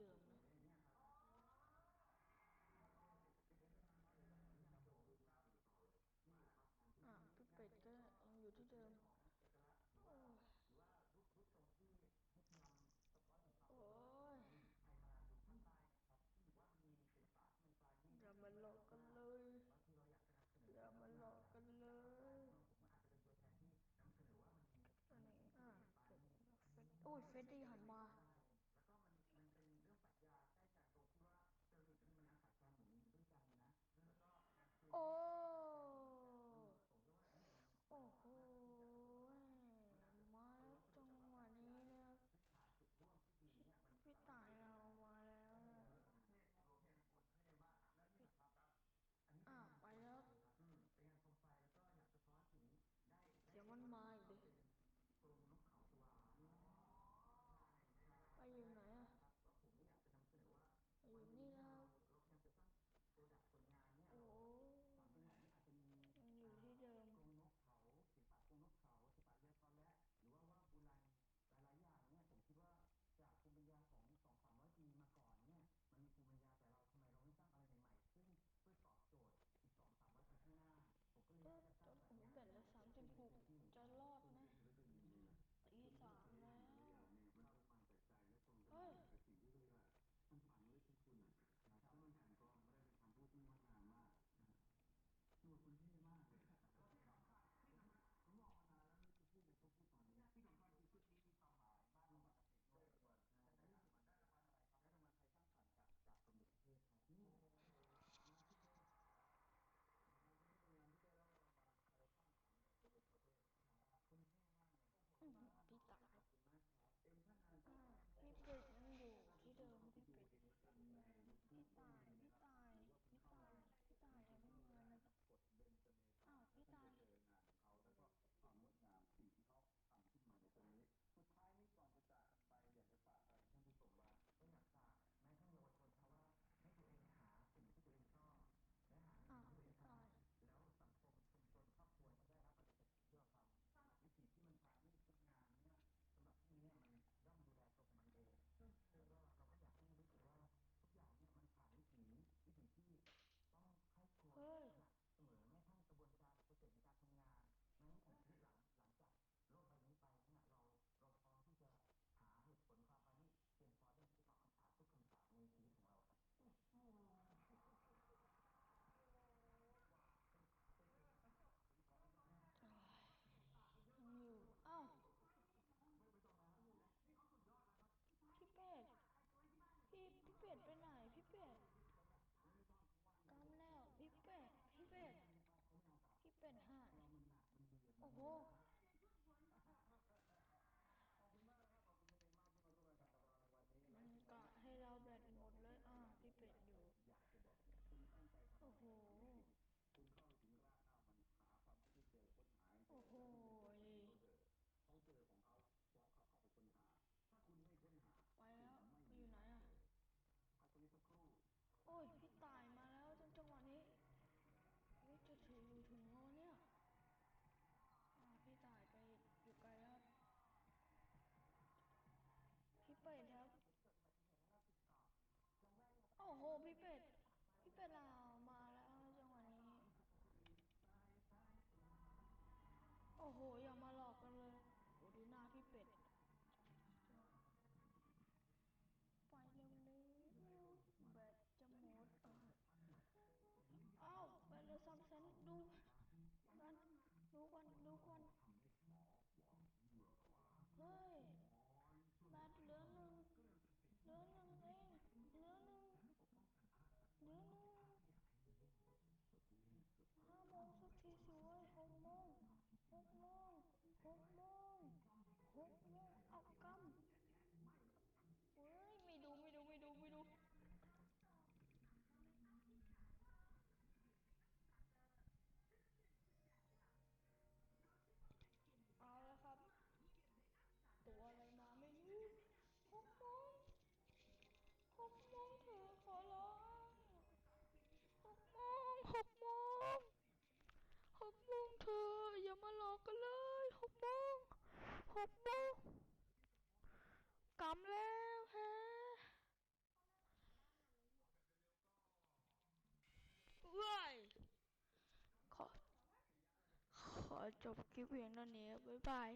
เยิมนะอะพี่เป็ดก็ยังอยู่ที่เดิม โอ้ยอยอย่ามาหลอกกันเลยอย่ามาหลอกกันเลยอันนี้อะเฟดโอ้ยเฟดดี้หันมา 하고 กันเลยหกโมงหกโมงกำแล้วฮะเว้ยขอขอจบคลิปเพียงเท่านี้ บ๊ายบาย